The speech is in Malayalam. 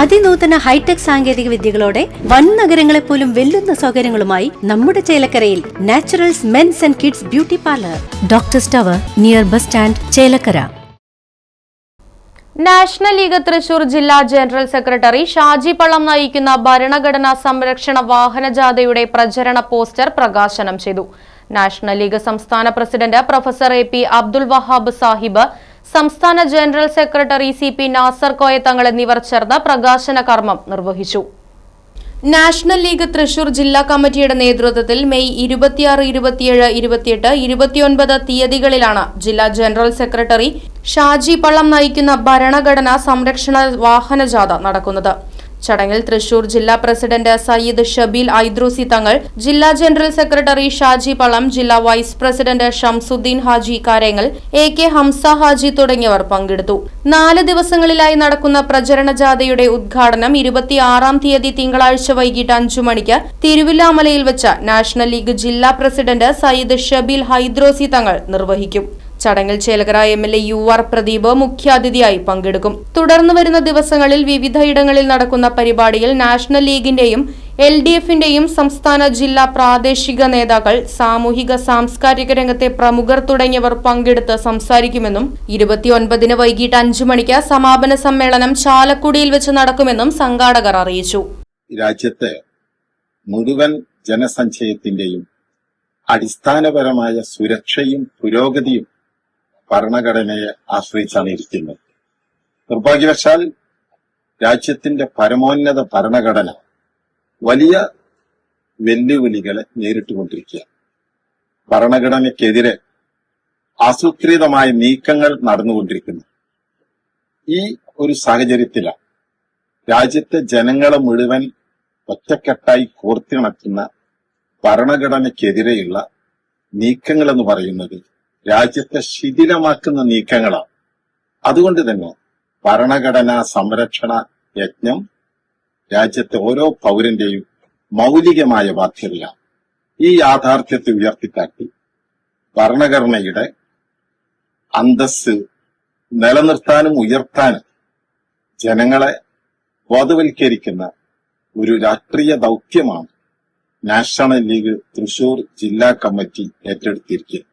അതിനൂതന ഹൈടെക് സാങ്കേതിക വിദ്യകളോടെ വൻ നഗരങ്ങളെ പോലും വെല്ലുന്ന സൗകര്യങ്ങളുമായി നമ്മുടെ ചേലക്കരയിൽ naturals mens and kids beauty parlour. Doctor സ്റ്റവർ near bus stand Chelakkara. National League Thrissur ജില്ലാ ജനറൽ സെക്രട്ടറി ഷാജി പള്ളം നയിക്കുന്ന ഭരണഘടനാ സംരക്ഷണ വാഹനജാഥയുടെ പ്രചരണ പോസ്റ്റർ പ്രകാശനം ചെയ്തു. നാഷണൽ ലീഗ് സംസ്ഥാന president professor A P Abdul Wahab Sahib സംസ്ഥാന general secretary C P Nasar Koyathangal Thangal എന്നിവർ ചേർന്ന് പ്രകാശന കർമ്മം നിർവഹിച്ചു. നാഷണൽ ലീഗ് തൃശൂർ ജില്ലാ കമ്മിറ്റിയുടെ നേതൃത്വത്തിൽ മെയ് ഇരുപത്തിയാറ് ഇരുപത്തിയേഴ് ഇരുപത്തിയെട്ട് ഇരുപത്തിയൊൻപത് തീയതികളിലാണ് ജില്ലാ ജനറൽ സെക്രട്ടറി ഷാജി പള്ളം നയിക്കുന്ന ഭരണഘടനാ സംരക്ഷണ വാഹനജാഥ നടക്കുന്നത്. ചടങ്ങിൽ തൃശൂർ ജില്ലാ പ്രസിഡന്റ് സയ്യിദ് ഷബീൽ ഐദ്രൂസി തങ്ങൾ ജില്ലാ ജനറൽ സെക്രട്ടറി ഷാജി പളം ജില്ലാ വൈസ് പ്രസിഡന്റ് ഷംസുദ്ദീൻ ഹാജി കാര്യങ്ങൾ എ കെ ഹംസ ഹാജി തുടങ്ങിയവർ പങ്കെടുത്തു. നാല് ദിവസങ്ങളിലായി നടക്കുന്ന പ്രചരണ ജാഥയുടെ ഉദ്ഘാടനം ഇരുപത്തിയാറാം തീയതി തിങ്കളാഴ്ച വൈകിട്ട് അഞ്ചു മണിക്ക് തിരുവില്ലാമലയിൽ വെച്ച നാഷണൽ ലീഗ് ജില്ലാ പ്രസിഡന്റ് സയ്യിദ് ഷബീൽ ഹൈദ്രോസി തങ്ങൾ നിർവഹിക്കും. ചടങ്ങിൽ Chelakkara M L A U R Pradeep മുഖ്യാതിഥിയായി പങ്കെടുക്കും. തുടർന്ന് വരുന്ന ദിവസങ്ങളിൽ വിവിധയിടങ്ങളിൽ നടക്കുന്ന പരിപാടിയിൽ നാഷണൽ ലീഗിന്റെയും എൽ ഡി എഫിന്റെയും സംസ്ഥാന ജില്ലാ പ്രാദേശിക നേതാക്കൾ സാമൂഹിക സാംസ്കാരിക രംഗത്തെ പ്രമുഖർ തുടങ്ങിയവർ പങ്കെടുത്ത് സംസാരിക്കുമെന്നും ഇരുപത്തിയൊൻപതിന് വൈകിട്ട് അഞ്ചു മണിക്ക് സമാപന സമ്മേളനം ചാലക്കുടിയിൽ വെച്ച് നടക്കുമെന്നും സംഘാടകർ അറിയിച്ചു. രാജ്യത്തെ മുഴുവൻ ജനസഞ്ചയത്തിന്റെയും അടിസ്ഥാനപരമായ സുരക്ഷയും പുരോഗതിയും ഭരണഘടനയെ ആശ്രയിച്ചാണ് ഇരിക്കുന്നത്. നിർഭാഗ്യവശാൽ രാജ്യത്തിന്റെ പരമോന്നത ഭരണഘടന വലിയ വെല്ലുവിളികളെ നേരിട്ടുകൊണ്ടിരിക്കുക ഭരണഘടനയ്ക്കെതിരെ ആസൂത്രിതമായ നീക്കങ്ങൾ നടന്നുകൊണ്ടിരിക്കുന്നു. ഈ ഒരു സാഹചര്യത്തിലാണ് രാജ്യത്തെ ജനങ്ങളെ മുഴുവൻ ഒറ്റക്കെട്ടായി കോർത്തിണക്കുന്ന ഭരണഘടനയ്ക്കെതിരെയുള്ള നീക്കങ്ങൾ എന്ന് പറയുന്നത് രാജ്യത്തെ ശിഥിലമാക്കുന്ന നീക്കങ്ങളാണ്. അതുകൊണ്ട് തന്നെ ഭരണഘടനാ സംരക്ഷണ യജ്ഞം രാജ്യത്തെ ഓരോ പൗരന്റെയും മൗലികമായ ബാധ്യതയാണ്. ഈ യാഥാർത്ഥ്യത്തെ ഉയർത്തിക്കാട്ടി ഭരണഘടനയുടെ അന്തസ് നിലനിർത്താനും ഉയർത്താനും ജനങ്ങളെ ബോധവൽക്കരിക്കുന്ന ഒരു രാഷ്ട്രീയ ദൗത്യമാണ് നാഷണൽ ലീഗ് തൃശൂർ ജില്ലാ കമ്മിറ്റി ഏറ്റെടുത്തിരിക്കുന്നത്.